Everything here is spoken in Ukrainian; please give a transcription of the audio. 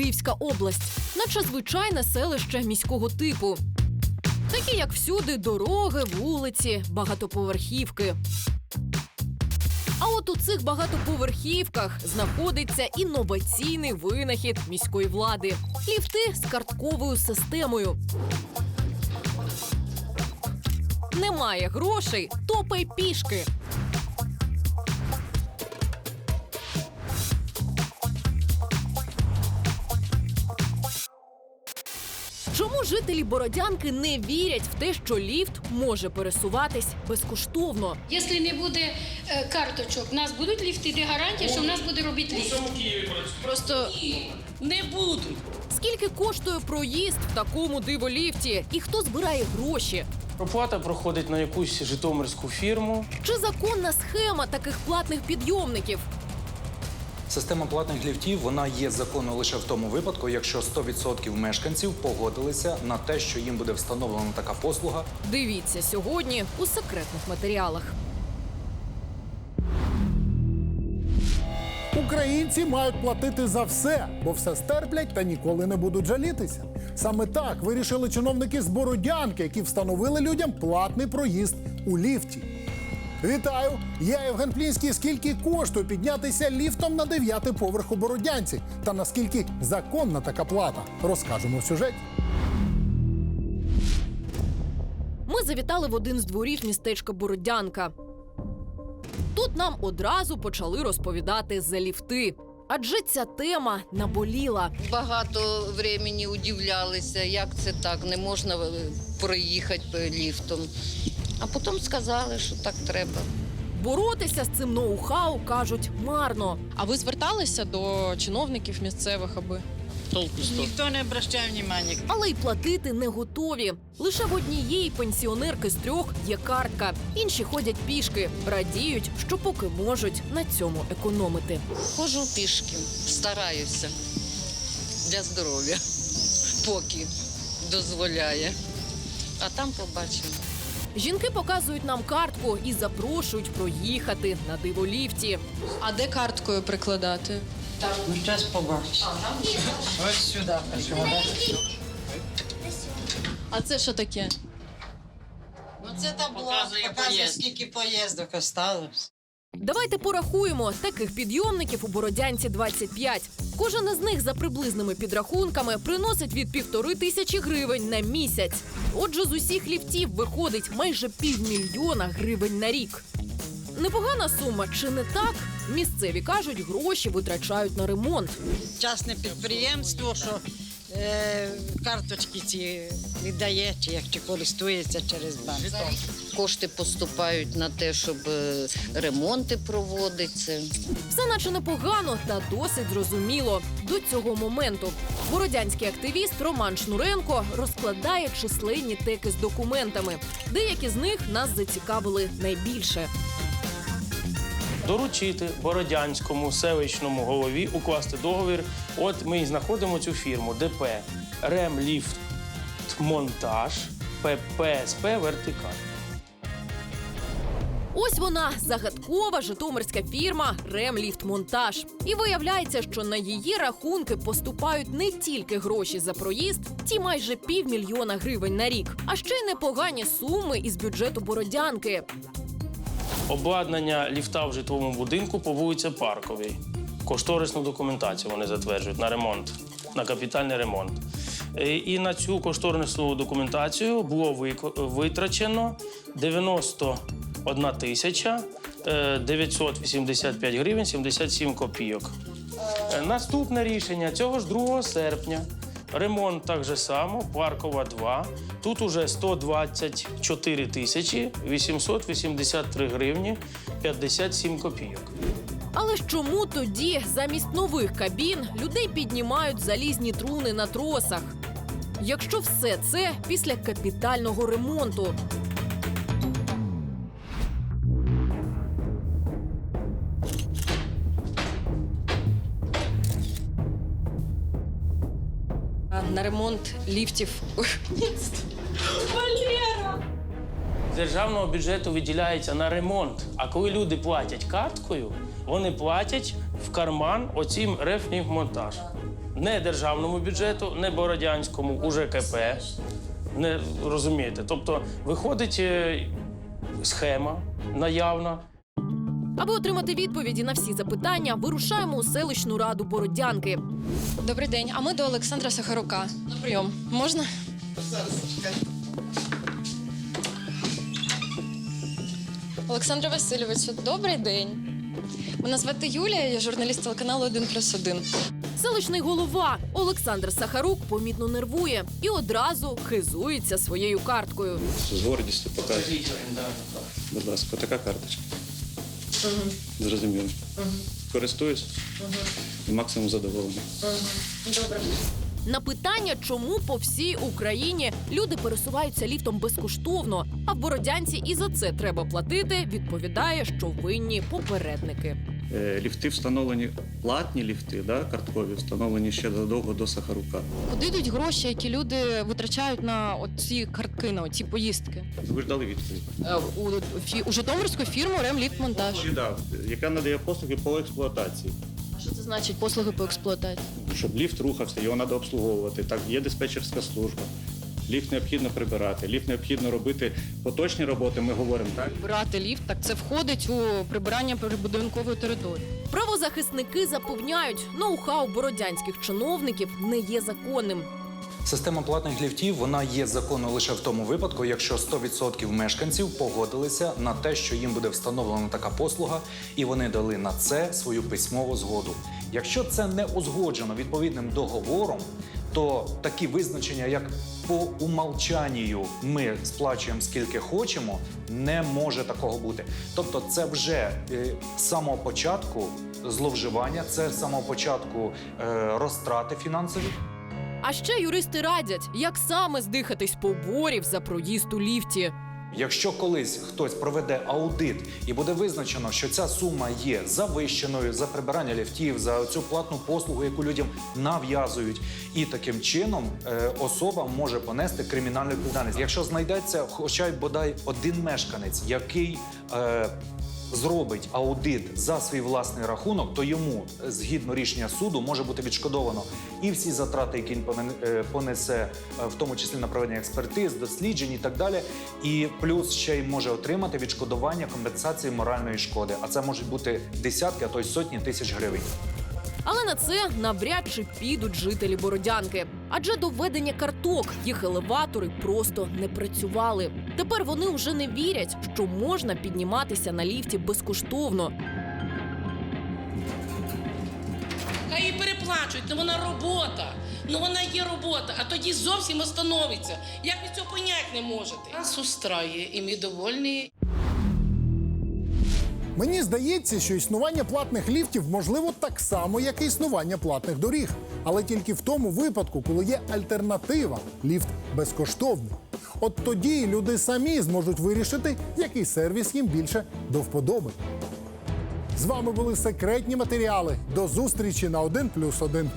Київська область, наче звичайне селище міського типу. Такі, як всюди, дороги, вулиці, багатоповерхівки. А от у цих багатоповерхівках знаходиться інноваційний винахід міської влади ліфти з картковою системою. Немає грошей, топай пішки. Чому жителі Бородянки не вірять в те, що ліфт може пересуватись безкоштовно? Якщо не буде е, карточок, у нас будуть ліфти, де гарантія, що в нас буде робити ліфт. Просто Не будуть. скільки коштує проїзд в такому диволіфті? І хто збирає гроші? Проплата проходить на якусь житомирську фірму. Чи законна схема таких платних підйомників? Система платних ліфтів вона є законною лише в тому випадку, якщо 100% мешканців погодилися на те, що їм буде встановлена така послуга Дивіться сьогодні у секретних матеріалах. Українці мають платити за все, бо все стерплять та ніколи не будуть жалітися. Саме так вирішили чиновники з Бородянки, які встановили людям платний проїзд у ліфті. Вітаю! Я Євген Плінський. Скільки коштує піднятися ліфтом на дев'ятий поверх у Бородянці? Та наскільки законна така плата? Розкажемо в сюжеті. Ми завітали в один з дворів містечка Бородянка. Тут нам одразу почали розповідати за ліфти. Адже ця тема наболіла. Багато времени удивлялися, як це так, не можна е, проїхати ліфтом. А потім сказали, що так треба. Боротися з цим ноу-хау кажуть марно. А ви зверталися до чиновників місцевих, аби Толку сто. Ніхто не обращає внимання. Але й платити не готові. Лише в однієї пенсіонерки з трьох є картка. Інші ходять пішки, радіють, що поки можуть на цьому економити. Ходжу пішки, стараюся для здоров'я, поки дозволяє. А там побачимо. Жінки показують нам картку і запрошують проїхати на диволіфті. а де карткою прикладати? Ну, зараз побачиш. Ось сюди. А це що таке? Ну це табло, Показує показує, поїзд. скільки поїздок осталось. Давайте порахуємо таких підйомників у Бородянці 25. Кожен із них за приблизними підрахунками приносить від півтори тисячі гривень на місяць. Отже, з усіх ліфтів виходить майже півмільйона гривень на рік. Непогана сума, чи не так? Місцеві кажуть, гроші витрачають на ремонт. Частне підприємство, що е, карточки ці віддає, чи як чи користується через банк. Кошти поступають на те, щоб е, ремонти проводиться. Все наче непогано та досить зрозуміло. До цього моменту бородянський активіст Роман Шнуренко розкладає численні теки з документами. Деякі з них нас зацікавили найбільше. Доручити Бородянському селищному голові укласти договір. От ми і знаходимо цю фірму ДП Ремліфт Монтаж ППСП Вертикаль. Ось вона загадкова житомирська фірма Ремліфтмонтаж. І виявляється, що на її рахунки поступають не тільки гроші за проїзд, ті майже півмільйона гривень на рік, а ще й непогані суми із бюджету бородянки. Обладнання ліфта в житловому будинку по вулиці Парковій. Кошторисну документацію вони затверджують на ремонт, на капітальний ремонт. Е, і на цю кошторисну документацію було витрачено 90 1 тисяча е, 985 гривень 77 копійок. Е, наступне рішення цього ж 2 серпня. Ремонт так же само, паркова 2. Тут уже 124 тисячі 883 гривні 57 копійок. Але ж чому тоді замість нових кабін людей піднімають залізні труни на тросах? Якщо все це після капітального ремонту. Ремонт ліфтів. З державного бюджету виділяється на ремонт. А коли люди платять карткою, вони платять в карман оцім рефнігмонтаж. не державному бюджету, не Бородянському, УЖКП. Не розумієте. Тобто виходить е, схема наявна. Аби отримати відповіді на всі запитання, вирушаємо у селищну раду Бородянки. Добрий день. А ми до Олександра Сахарука. На прийом. Можна? Олександра Васильовичу, добрий день. Мене звати Юлія, я журналіст телеканалу 1 плюс 1. Селищний голова Олександр Сахарук помітно нервує і одразу хизується своєю карткою. З гордістю показую. Будь ласка, така карточка. Зрозуміло. Користуюсь і максимум задоволений. Добре. На питання, чому по всій Україні люди пересуваються ліфтом безкоштовно, а в Бородянці і за це треба платити, відповідає, що винні попередники. Е, Ліфти встановлені, платні ліфти, да, карткові, встановлені ще задовго до Сахарука. Куди йдуть гроші, які люди витрачають на ці картки, на ці поїздки? Ви ж дали відповідь. Е, У, фі- у Житомирську фірму Ремліфтмонтаж. Відповідав, яка надає послуги по експлуатації. А що це значить послуги по експлуатації? Щоб ліфт рухався, його треба обслуговувати. Так, є диспетчерська служба. Ліфт необхідно прибирати, ліфт необхідно робити поточні роботи, ми говоримо так. Брати ліфт, так це входить у прибирання прибудинкової території. Правозахисники запевняють, ноу-хау бородянських чиновників не є законним. Система платних ліфтів вона є законною лише в тому випадку, якщо 100% мешканців погодилися на те, що їм буде встановлена така послуга, і вони дали на це свою письмову згоду. Якщо це не узгоджено відповідним договором, то такі визначення, як по умовчанню ми сплачуємо скільки хочемо, не може такого бути. Тобто, це вже е, з самого початку зловживання, це з самого початку е, розтрати фінансові. А ще юристи радять, як саме здихатись поборів за проїзд у ліфті. Якщо колись хтось проведе аудит і буде визначено, що ця сума є завищеною за прибирання ліфтів, за цю платну послугу, яку людям нав'язують, і таким чином е, особа може понести кримінальну відповідальність. Якщо знайдеться хоча й бодай один мешканець, який е, зробить аудит за свій власний рахунок, то йому е, згідно рішення суду може бути відшкодовано і всі затрати, які він е, понесе, е, в тому числі на проведення експертиз, досліджень і так далі. І плюс ще й може отримати відшкодування компенсації моральної шкоди. А це можуть бути десятки, а то й сотні тисяч гривень. Але на це навряд чи підуть жителі Бородянки. Адже до введення карток їх елеватори просто не працювали. Тепер вони вже не вірять, що можна підніматися на ліфті безкоштовно. Хай її переплачують, ну вона робота. Ну вона є робота, а тоді зовсім остановиться. Як ви цього поняти не можете? Нас устраює, і ми довольні. Мені здається, що існування платних ліфтів можливо так само, як і існування платних доріг, але тільки в тому випадку, коли є альтернатива ліфт безкоштовний. От тоді люди самі зможуть вирішити, який сервіс їм більше до вподоби. З вами були секретні матеріали. До зустрічі на 1+,1.